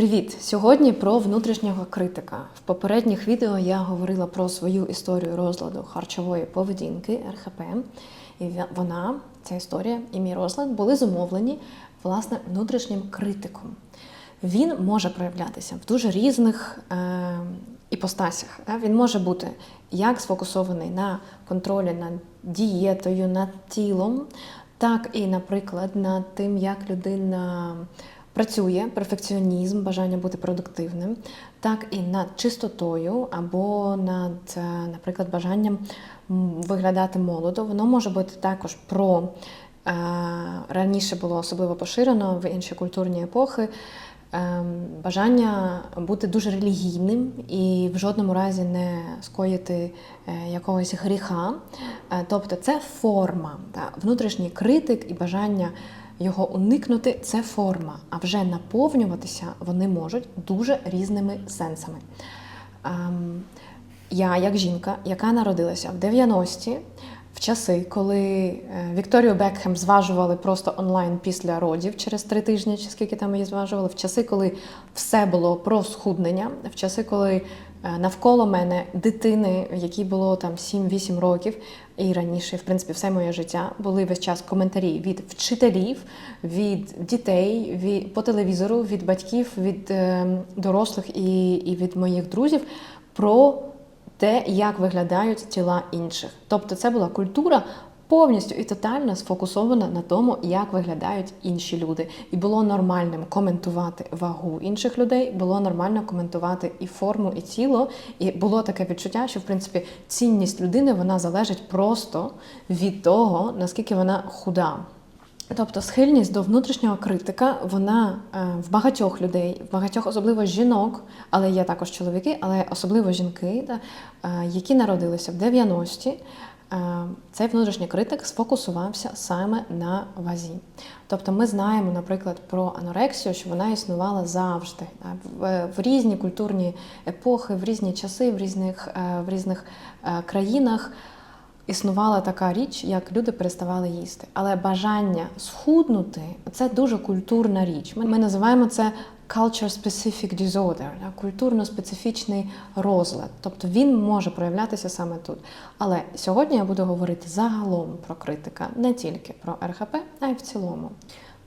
Привіт! Сьогодні про внутрішнього критика. В попередніх відео я говорила про свою історію розладу харчової поведінки РХП. І вона, ця історія і мій розлад були зумовлені власне внутрішнім критиком. Він може проявлятися в дуже різних е, іпостасях. Він може бути як сфокусований на контролі над дієтою, над тілом, так і, наприклад, над тим, як людина працює, перфекціонізм, бажання бути продуктивним, так і над чистотою або над, е, наприклад, бажанням виглядати молодо. Воно може бути також про е, раніше було особливо поширено в інші культурні епохи. ем, Бажання бути дуже релігійним і в жодному разі не скоїти е, якогось гріха. Тобто це форма, та, внутрішній критик і бажання його уникнути це форма, а вже наповнюватися вони можуть дуже різними сенсами. Ем, Я, як жінка, яка народилася в 90-ті, в часи, коли е, Вікторію Бекхем зважували просто онлайн після родів через три тижні, чи скільки там її зважували, в часи, коли все було про схуднення, в часи, коли навколо мене дитини, якій було там 7-8 років, і раніше, в принципі, все моє життя були весь час коментарі від вчителів, від дітей, від, по телевізору, від батьків, від е, дорослих і, і від моїх друзів про те, як виглядають тіла інших. Тобто, це була культура повністю і тотально сфокусована на тому, як виглядають інші люди. І було нормальним коментувати вагу інших людей, було нормально коментувати і форму, і тіло. І було таке відчуття, що в принципі цінність людини вона залежить просто від того, наскільки вона худа. Тобто схильність до внутрішнього критика, вона е, в багатьох людей, в багатьох, особливо жінок, але є також чоловіки, але особливо жінки, е, які народилися в 90-ті, е, цей внутрішній критик сфокусувався саме на вазі. Тобто ми знаємо, наприклад, про анорексію, що вона існувала завжди в, в різні культурні епохи, в різні часи, в різних, е, в різних е, країнах існувала така річ, як люди переставали їсти. Але бажання схуднути це дуже культурна річ. Ми, називаємо це culture-specific disorder, культурно-специфічний розлад. Тобто він може проявлятися саме тут. Але сьогодні я буду говорити загалом про критика, не тільки про РХП, а й в цілому.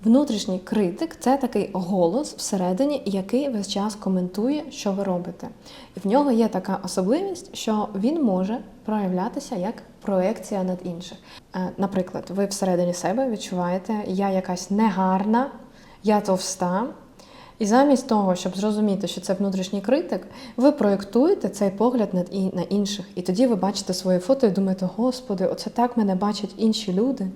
Внутрішній критик це такий голос всередині, який весь час коментує, що ви робите. І в нього є така особливість, що він може проявлятися як проекція над інших. Е, Наприклад, ви всередині себе відчуваєте, я якась негарна, я товста. І замість того, щоб зрозуміти, що це внутрішній критик, ви проєктуєте цей погляд над і на інших. І тоді ви бачите своє фото і думаєте, господи, оце так мене бачать інші люди.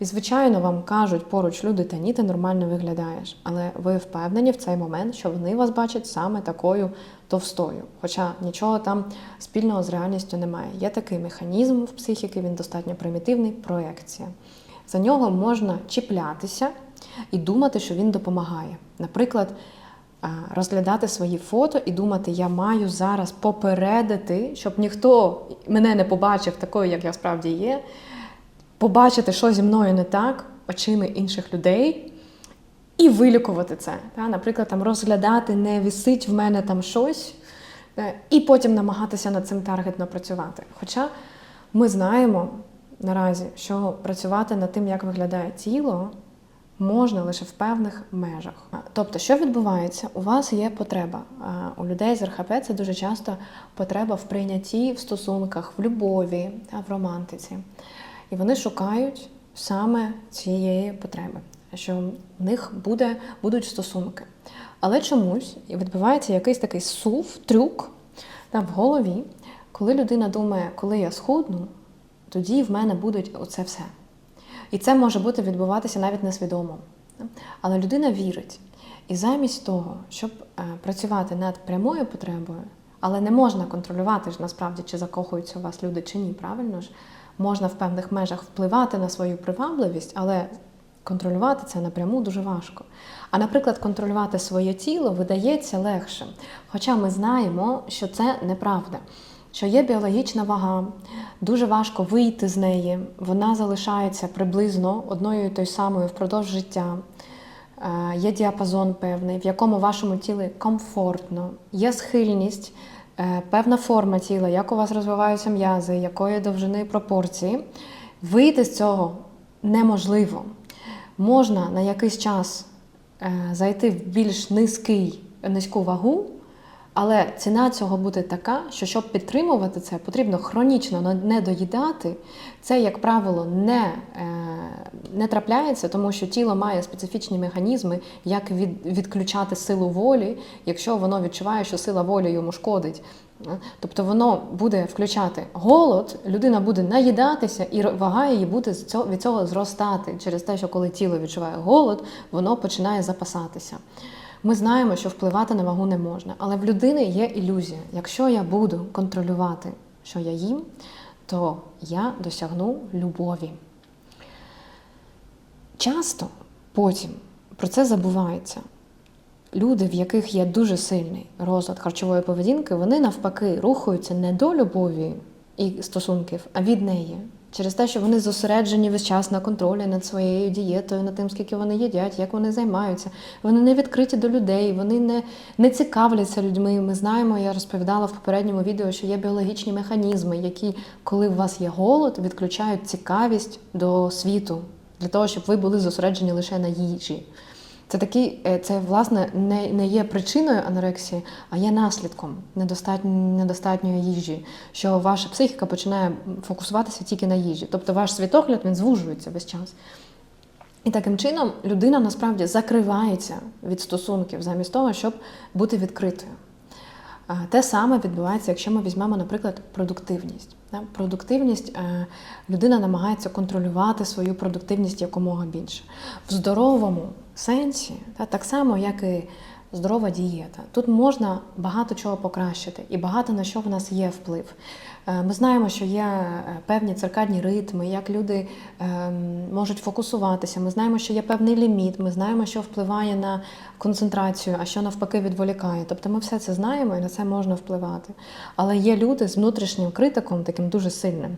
І, звичайно, вам кажуть поруч люди, та ні, ти нормально виглядаєш. Але ви впевнені в цей момент, що вони вас бачать саме такою товстою. Хоча нічого там спільного з реальністю немає. Є такий механізм в психіки, він достатньо примітивний проекція. За нього можна чіплятися і думати, що він допомагає. Наприклад, розглядати свої фото і думати, я маю зараз попередити, щоб ніхто мене не побачив такою, як я справді є, побачити, що зі мною не так, очима інших людей. І вилікувати це. Та? Наприклад, там розглядати, не висить в мене там щось, і потім намагатися над цим таргетно працювати. Хоча ми знаємо наразі, що працювати над тим, як виглядає тіло, можна лише в певних межах. Тобто, що відбувається? У вас є потреба. У людей з РХП це дуже часто потреба в прийнятті в стосунках, в любові, в романтиці. І вони шукають саме цієї потреби, що в них буде, будуть стосунки. Але чомусь відбувається якийсь такий сув, трюк там, в голові, коли людина думає, коли я схудну, тоді в мене буде оце все. І це може бути відбуватися навіть несвідомо. Але людина вірить. І замість того, щоб е, працювати над прямою потребою, але не можна контролювати ж насправді, чи закохуються у вас люди чи ні, правильно ж, можна в певних межах впливати на свою привабливість, але контролювати це напряму дуже важко. А, наприклад, контролювати своє тіло видається легше. Хоча ми знаємо, що це неправда. Що є біологічна вага, дуже важко вийти з неї, вона залишається приблизно одною і тою самою впродовж життя. е, є діапазон певний, в якому вашому тілі комфортно, є схильність, певна форма тіла, як у вас розвиваються м'язи, якої довжини пропорції, вийти з цього неможливо. Можна на якийсь час е, зайти в більш низький, низьку вагу, але ціна цього буде така, що щоб підтримувати це, потрібно хронічно не доїдати. Це, як правило, не, е, не трапляється, тому що тіло має специфічні механізми, як від, відключати силу волі, якщо воно відчуває, що сила волі йому шкодить. Е, Тобто воно буде включати голод, людина буде наїдатися, і вага її буде від цього зростати через те, що коли тіло відчуває голод, воно починає запасатися. Ми знаємо, що впливати на вагу не можна, але в людини є ілюзія. Якщо я буду контролювати, що я їм, то я досягну любові. Часто потім про це забувається. Люди, в яких є дуже сильний розлад харчової поведінки, вони навпаки рухаються не до любові і стосунків, а від неї. Через те, що вони зосереджені весь час на контролі над своєю дієтою, над тим, скільки вони їдять, як вони займаються. Вони не відкриті до людей, вони не, не цікавляться людьми. Ми знаємо, я розповідала в попередньому відео, що є біологічні механізми, які, коли у вас є голод, відключають цікавість до світу для того, щоб ви були зосереджені лише на їжі. Це такий, е, це власне не, не є причиною анорексії, а є наслідком недостатньо, недостатньої їжі, що ваша психіка починає фокусуватися тільки на їжі. Тобто ваш світогляд він звужується весь час. І таким чином людина насправді закривається від стосунків замість того, щоб бути відкритою. Те саме відбувається, якщо ми візьмемо, наприклад, продуктивність. Продуктивність е, людина намагається контролювати свою продуктивність якомога більше. В здоровому сенсі, та, так само, як і здорова дієта. Тут можна багато чого покращити, і багато на що в нас є вплив. Е, Ми знаємо, що є е, певні циркадні ритми, як люди ем, можуть фокусуватися. Ми знаємо, що є певний ліміт, ми знаємо, що впливає на концентрацію, а що навпаки відволікає. Тобто ми все це знаємо і на це можна впливати. Але є люди з внутрішнім критиком, таким дуже сильним,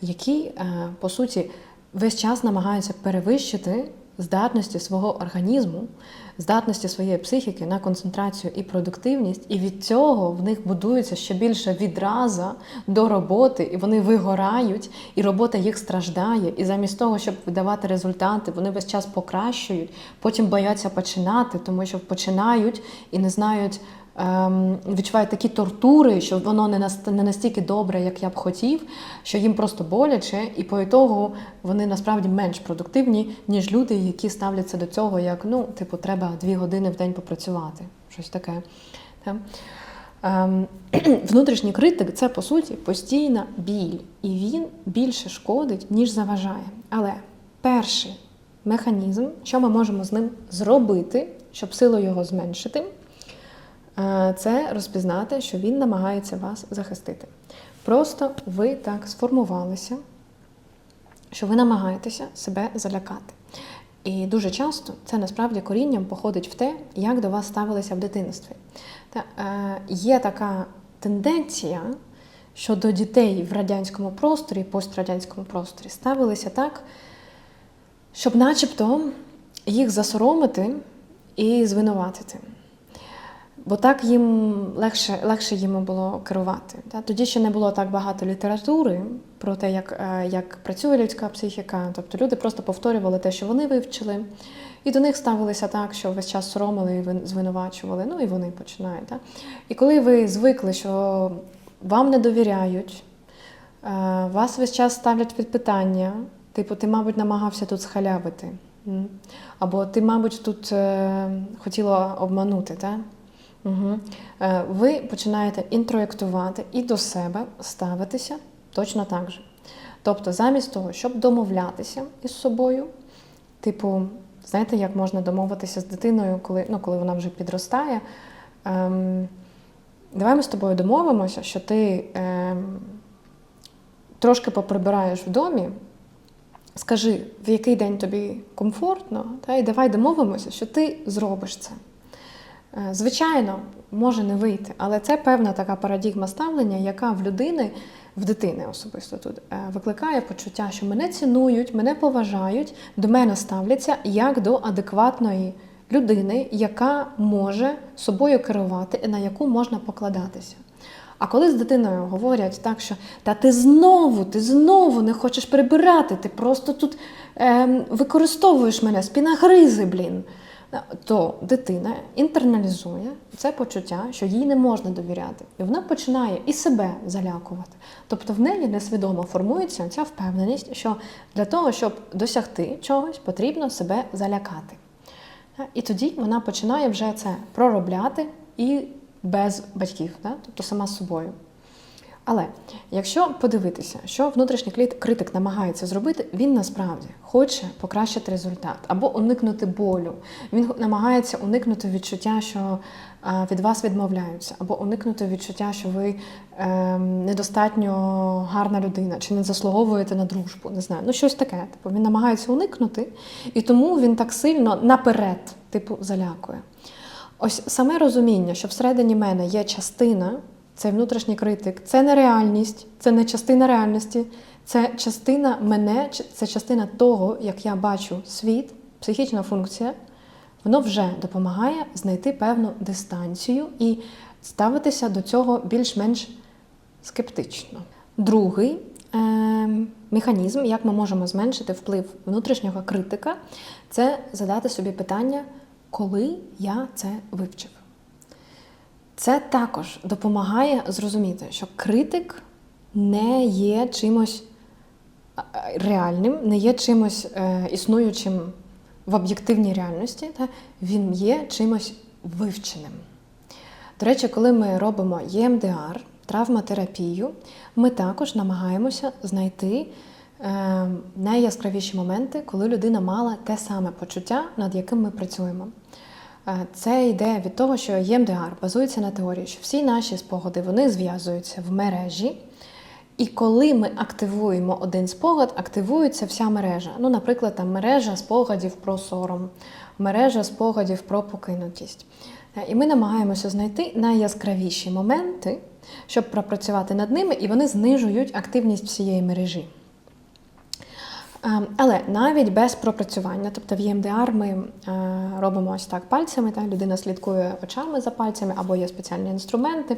які, е, по суті, весь час намагаються перевищити здатності свого організму, здатності своєї психіки на концентрацію і продуктивність, і від цього в них будується ще більше відраза до роботи, і вони вигорають, і робота їх страждає. І замість того, щоб видавати результати, вони весь час покращують, потім бояться починати, тому що починають і не знають. Ем, Відчувають такі тортури, що воно не наст- не настільки добре, як я б хотів, що їм просто боляче, і по ітогу вони насправді менш продуктивні, ніж люди, які ставляться до цього як ну, типу, треба дві години в день попрацювати. Щось таке. Та? Ем, Внутрішній критик це по суті постійна біль, і він більше шкодить, ніж заважає. Але перший механізм, що ми можемо з ним зробити, щоб силу його зменшити, це розпізнати, що він намагається вас захистити. Просто ви так сформувалися, що ви намагаєтеся себе залякати. І дуже часто це насправді корінням походить в те, як до вас ставилися в дитинстві. Та, е, є така тенденція, що до дітей в радянському просторі, пострадянському просторі ставилися так, щоб начебто їх засоромити і звинуватити. Бо так їм легше, легше їм було керувати. Тоді ще не було так багато літератури про те, як, е, як працює людська психіка. Тобто люди просто повторювали те, що вони вивчили, і до них ставилися так, що весь час соромили і звинувачували. Ну і вони починають. Та? І коли ви звикли, що вам не довіряють, е, вас весь час ставлять під питання, типу, ти, мабуть, намагався тут схалявити. Або ти, мабуть, тут е, хотіла обманути, так? Угу. Ви починаєте інтроєктувати і до себе ставитися точно так же. Тобто, замість того, щоб домовлятися із собою, типу, знаєте, як можна домовитися з дитиною, коли, ну, коли вона вже підростає. Ем, давай ми з тобою домовимося, що ти ем, трошки поприбираєш в домі. Скажи, в який день тобі комфортно, та, і давай домовимося, що ти зробиш це. Е, Звичайно, може не вийти, але це певна така парадігма ставлення, яка в людини, в дитини особисто тут, е, викликає почуття, що мене цінують, мене поважають, до мене ставляться як до адекватної людини, яка може собою керувати і на яку можна покладатися. А коли з дитиною говорять так, що та ти знову, ти знову не хочеш прибирати, ти просто тут ем, використовуєш мене, спіна гризи, блін. То дитина інтерналізує це почуття, що їй не можна довіряти, і вона починає і себе залякувати. Тобто в неї несвідомо формується ця впевненість, що для того, щоб досягти чогось, потрібно себе залякати. І тоді вона починає вже це проробляти і без батьків, тобто сама з собою. Але якщо подивитися, що внутрішній критик намагається зробити, він насправді хоче покращити результат або уникнути болю. Він намагається уникнути відчуття, що е, від вас відмовляються, або уникнути відчуття, що ви е, недостатньо гарна людина чи не заслуговуєте на дружбу. Не знаю, ну щось таке. Типу, він намагається уникнути, і тому він так сильно наперед, типу, залякує. Ось саме розуміння, що всередині мене є частина, цей внутрішній критик, це не реальність, це не частина реальності, це частина мене, це частина того, як я бачу світ, психічна функція, воно вже допомагає знайти певну дистанцію і ставитися до цього більш-менш скептично. Другий е, механізм, як ми можемо зменшити вплив внутрішнього критика, це задати собі питання, коли я це вивчив. Це також допомагає зрозуміти, що критик не є чимось реальним, не є чимось е, існуючим в об'єктивній реальності, та він є чимось вивченим. До речі, коли ми робимо ЄМДР, травматерапію, ми також намагаємося знайти е, найяскравіші моменти, коли людина мала те саме почуття, над яким ми працюємо. Е, Це йде від того, що ЄМДР базується на теорії, що всі наші спогади вони зв'язуються в мережі. І коли ми активуємо один спогад, активується вся мережа. Ну, наприклад, там мережа спогадів про сором, мережа спогадів про покинутість. Е, І ми намагаємося знайти найяскравіші моменти, щоб пропрацювати над ними, і вони знижують активність всієї мережі. Е, Але навіть без пропрацювання, тобто в ЄМДР ми е, робимо ось так пальцями, та людина слідкує очами за пальцями або є спеціальні інструменти.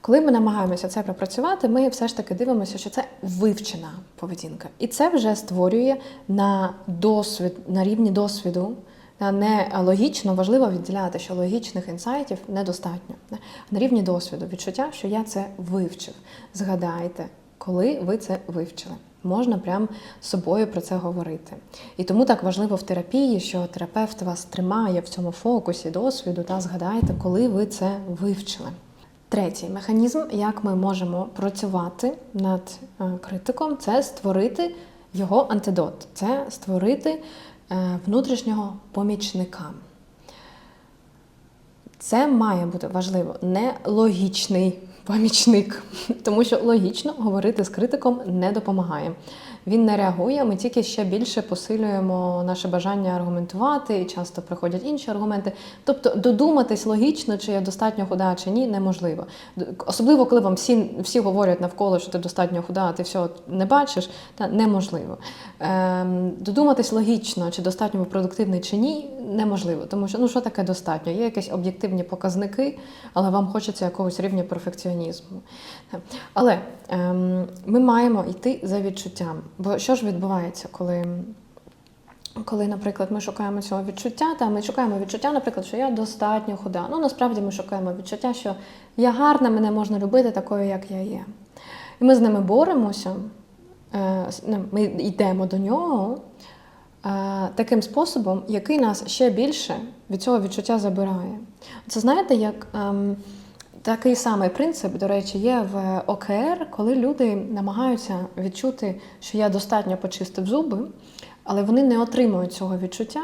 Коли ми намагаємося це пропрацювати, ми все ж таки дивимося, що це вивчена поведінка. І це вже створює на досвід, на рівні досвіду. Не логічно важливо відділяти, що логічних інсайтів недостатньо. На рівні досвіду відчуття, що я це вивчив. Згадайте, коли ви це вивчили. Можна прям з собою про це говорити. І тому так важливо в терапії, що терапевт вас тримає в цьому фокусі досвіду та згадайте, коли ви це вивчили. Третій механізм, як ми можемо працювати над е, критиком, це створити його антидот, це створити е, внутрішнього помічника. Це має бути важливо, не логічний помічник, тому що логічно говорити з критиком не допомагає. Він не реагує, ми тільки ще більше посилюємо наше бажання аргументувати, і часто приходять інші аргументи. Тобто додуматись логічно, чи я достатньо худа, чи ні, неможливо. Особливо, коли вам всі, всі говорять навколо, що ти достатньо худа, а ти всього не бачиш, та неможливо. Ем, додуматись логічно, чи достатньо продуктивний, чи ні, неможливо. Тому що ну що таке достатньо? Є якісь об'єктивні показники, але вам хочеться якогось рівня перфекціонізму. Але ем, ми маємо йти за відчуттям. Бо що ж відбувається, коли, коли, наприклад, ми шукаємо цього відчуття, та ми шукаємо відчуття, наприклад, що я достатньо худа. Ну насправді ми шукаємо відчуття, що я гарна, мене можна любити такою, як я є. І ми з ними боремося, е, ну, ми йдемо до нього е, таким способом, який нас ще більше від цього відчуття забирає. Це знаєте, як. Такий самий принцип, до речі, є в ОКР, коли люди намагаються відчути, що я достатньо почистив зуби, але вони не отримують цього відчуття.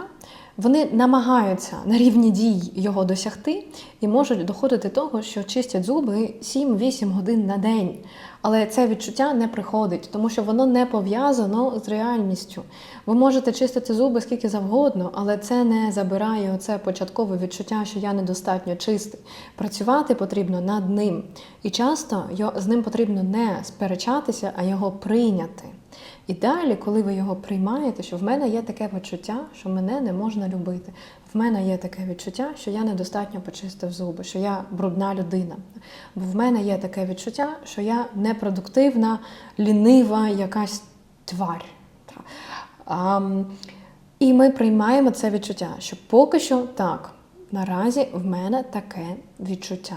Вони намагаються на рівні дій його досягти і можуть доходити до того, що чистять зуби 7-8 годин на день. Але це відчуття не приходить, тому що воно не пов'язано з реальністю. Ви можете чистити зуби скільки завгодно, але це не забирає оце початкове відчуття, що я недостатньо чистий. Працювати потрібно над ним. І часто з ним потрібно не сперечатися, а його прийняти. І далі, коли ви його приймаєте, що в мене є таке відчуття, що мене не можна любити. В мене є таке відчуття, що я недостатньо почистив зуби, що я брудна людина. Бо в мене є таке відчуття, що я непродуктивна, лінива, якась тварь. А, і ми приймаємо це відчуття, що поки що так, наразі в мене таке відчуття.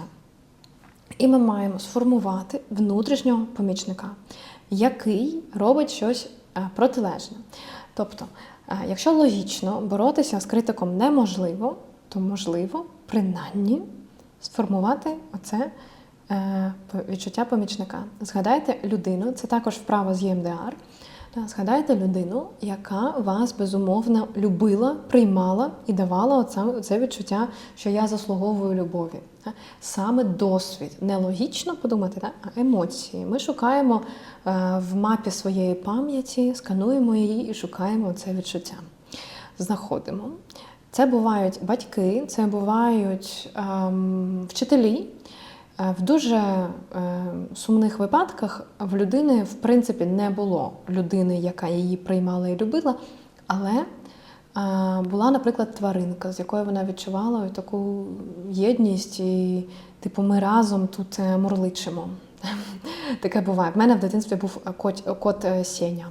І ми маємо сформувати внутрішнього помічника, який робить щось е, протилежне. Тобто, е, якщо логічно боротися з критиком неможливо, то можливо, принаймні, сформувати оце е, відчуття помічника. Згадайте людину, це також вправа з ЄМДР. Та, Згадайте людину, яка вас безумовно любила, приймала і давала оце відчуття, що я заслуговую любові. Саме досвід, не логічно подумати, а емоції. Ми шукаємо е, в мапі своєї пам'яті, скануємо її і шукаємо це відчуття. Знаходимо. Це бувають батьки, це бувають ем, вчителі. Е, В дуже е, сумних випадках в людини, в принципі, не було людини, яка її приймала і любила, але е, була, наприклад, тваринка, з якою вона відчувала таку єдність, і, типу, ми разом тут мурличимо. Таке буває. В мене в дитинстві був кот, кот Сеня.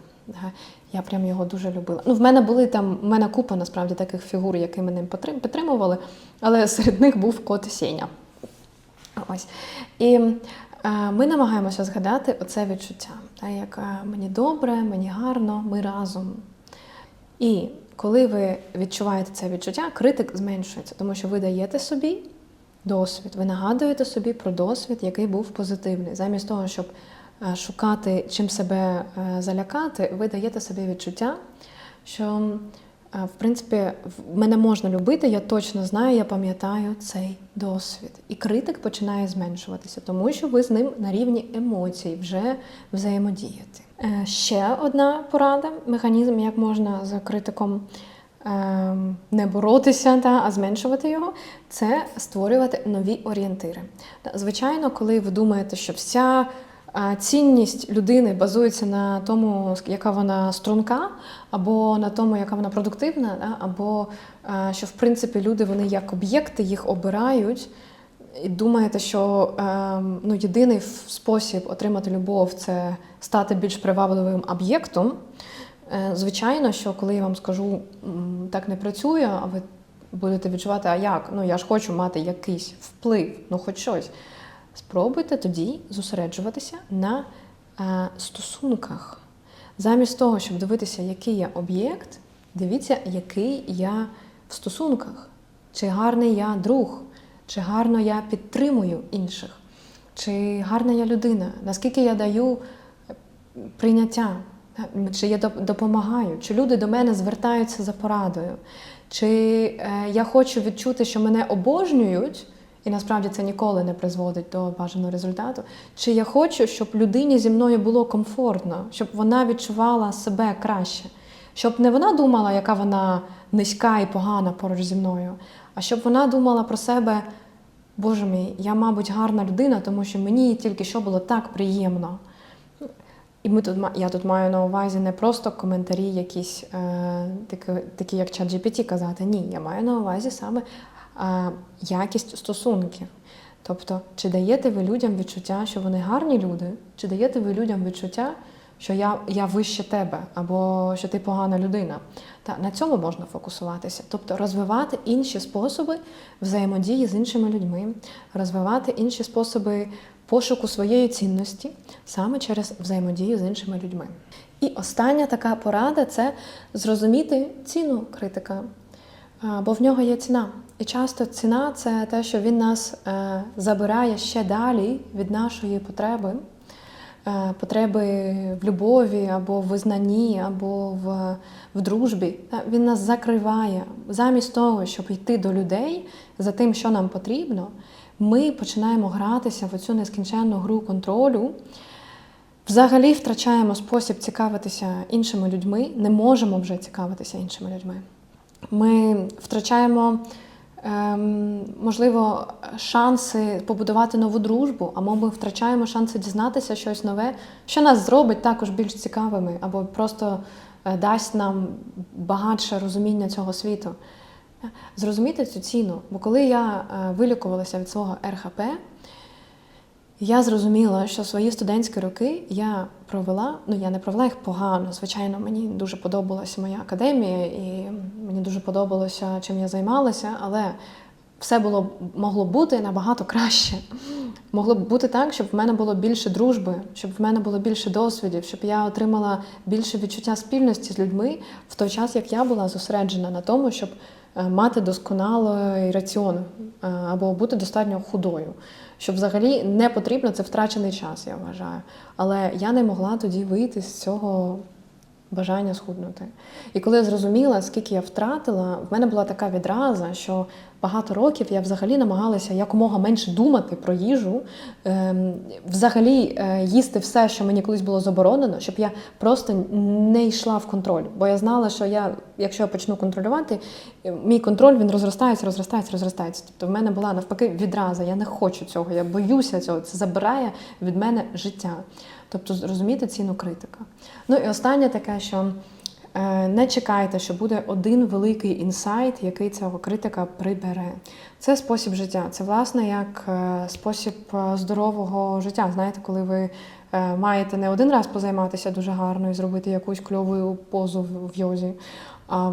Я прям його дуже любила. Ну, в мене були там, в мене купа насправді таких фігур, які мене підтримували, але серед них був кот Сеня. Ось. І е, ми намагаємося згадати оце відчуття, як мені добре, мені гарно, ми разом. І коли ви відчуваєте це відчуття, критик зменшується, тому що ви даєте собі досвід, ви нагадуєте собі про досвід, який був позитивний. Замість того, щоб е, шукати чим себе е, залякати, ви даєте собі відчуття, що в принципі мене можна любити, я точно знаю, я пам'ятаю цей досвід. І критик починає зменшуватися, тому що ви з ним на рівні емоцій вже взаємодіяти. Е, Ще одна порада, механізм, як можна з критиком ем, не боротися, та, а зменшувати його, це створювати нові орієнтири. Звичайно, коли ви думаєте, що вся цінність людини базується на тому, яка вона струнка, або на тому, яка вона продуктивна, або що в принципі люди вони як об'єкти їх обирають. І думаєте, що ем, ну, єдиний спосіб отримати любов це стати більш привабливим об'єктом. Е, Звичайно, що коли я вам скажу, так не працює, а ви будете відчувати, а як? Ну я ж хочу мати якийсь вплив, ну хоч щось. Спробуйте тоді зосереджуватися на е, стосунках. Замість того, щоб дивитися, який я об'єкт, дивіться, який я в стосунках. Чи гарний я друг, чи гарно я підтримую інших, чи гарна я людина, наскільки я даю прийняття, чи я допомагаю, чи люди до мене звертаються за порадою, чи е, я хочу відчути, що мене обожнюють, і насправді це ніколи не призводить до бажаного результату. Чи я хочу, щоб людині зі мною було комфортно, щоб вона відчувала себе краще, щоб не вона думала, яка вона низька і погана поруч зі мною, а щоб вона думала про себе. Боже мій, я, мабуть, гарна людина, тому що мені тільки що було так приємно. І ми тут я тут маю на увазі не просто коментарі, якісь е, такі, такі, як ChatGPT казати. Ні, я маю на увазі саме якість стосунків. Тобто, чи даєте ви людям відчуття, що вони гарні люди, чи даєте ви людям відчуття, що я, я вище тебе, або що ти погана людина. Та на цьому можна фокусуватися, тобто розвивати інші способи взаємодії з іншими людьми, розвивати інші способи пошуку своєї цінності саме через взаємодію з іншими людьми. І остання така порада це зрозуміти ціну критика, бо в нього є ціна. І часто ціна це те, що він нас е, забирає ще далі від нашої потреби, е, потреби в любові або в визнанні, або в, в дружбі. Він нас закриває. Замість того, щоб йти до людей за тим, що нам потрібно, ми починаємо гратися в цю нескінченну гру контролю. Взагалі втрачаємо спосіб цікавитися іншими людьми, не можемо вже цікавитися іншими людьми. Ми втрачаємо ем, можливо, шанси побудувати нову дружбу, або ми втрачаємо шанси дізнатися щось нове, що нас зробить також більш цікавими, або просто е, дасть нам багатше розуміння цього світу. Зрозуміти цю ціну. Бо коли я е, вилікувалася від свого РХП, я зрозуміла, що свої студентські роки я провела, ну я не провела їх погано. Звичайно, мені дуже подобалася моя академія, і мені дуже подобалося, чим я займалася, але все було могло бути набагато краще. Могло б бути так, щоб в мене було більше дружби, щоб в мене було більше досвідів, щоб я отримала більше відчуття спільності з людьми в той час, як я була зосереджена на тому, щоб е, мати досконалий раціон е, або бути достатньо худою. Щоб взагалі не потрібно, це втрачений час, я вважаю. Але я не могла тоді вийти з цього бажання схуднути. І коли я зрозуміла, скільки я втратила, в мене була така відраза, що багато років я взагалі намагалася якомога менше думати про їжу, ем, взагалі е, їсти все, що мені колись було заборонено, щоб я просто не йшла в контроль. Бо я знала, що я, якщо я почну контролювати, е, мій контроль він розростається, розростається, розростається. Тобто в мене була навпаки відраза. Я не хочу цього, я боюся цього. Це забирає від мене життя. Тобто зрозуміти ціну критика. Ну і останнє таке, що е, не чекайте, що буде один великий інсайт, який цього критика прибере. Це спосіб життя. Це власне як е, спосіб е, здорового життя. Знаєте, коли ви маєте не один раз позайматися дуже гарно і зробити якусь кльову позу в йозі. А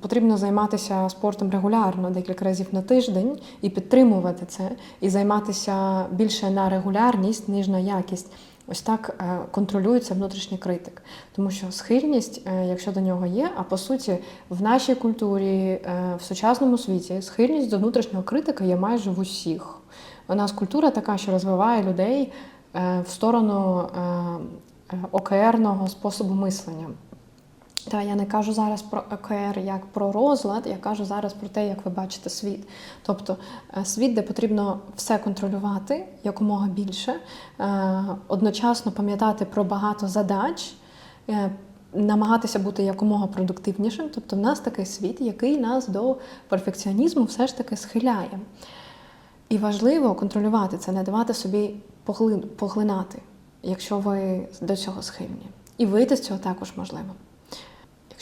потрібно займатися спортом регулярно, декілька разів на тиждень, і підтримувати це, і займатися більше на регулярність, ніж на якість. Ось так е, контролюється внутрішній критик. Тому що схильність, е, якщо до нього є, а по суті, в нашій культурі, е, в сучасному світі, схильність до внутрішнього критика є майже в усіх. У нас культура така, що розвиває людей в сторону океерного способу мислення. Та я не кажу зараз про ОКР як про розлад, я кажу зараз про те, як ви бачите світ. Тобто е, світ, де потрібно все контролювати якомога більше, е, одночасно пам'ятати про багато задач, е, намагатися бути якомога продуктивнішим. Тобто, в нас такий світ, який нас до перфекціонізму все ж таки схиляє. І важливо контролювати це, не давати собі поглинати, якщо ви до цього схильні. І вийти з цього також можливо.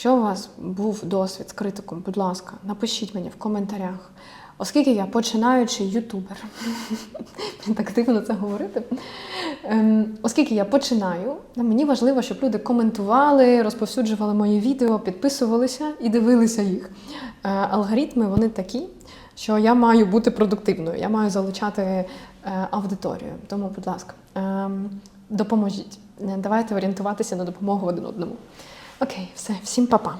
Якщо у вас був досвід з критиком, будь ласка, напишіть мені в коментарях. Оскільки я починаючий ютубер, так дивно це говорити. Ем, оскільки я починаю, мені важливо, щоб люди коментували, розповсюджували мої відео, підписувалися і дивилися їх. Е, алгоритми вони такі, що я маю бути продуктивною, я маю залучати е, аудиторію. Тому, будь ласка, ем, допоможіть. Е, Давайте орієнтуватися на допомогу один одному. Окей, все, всім па-па.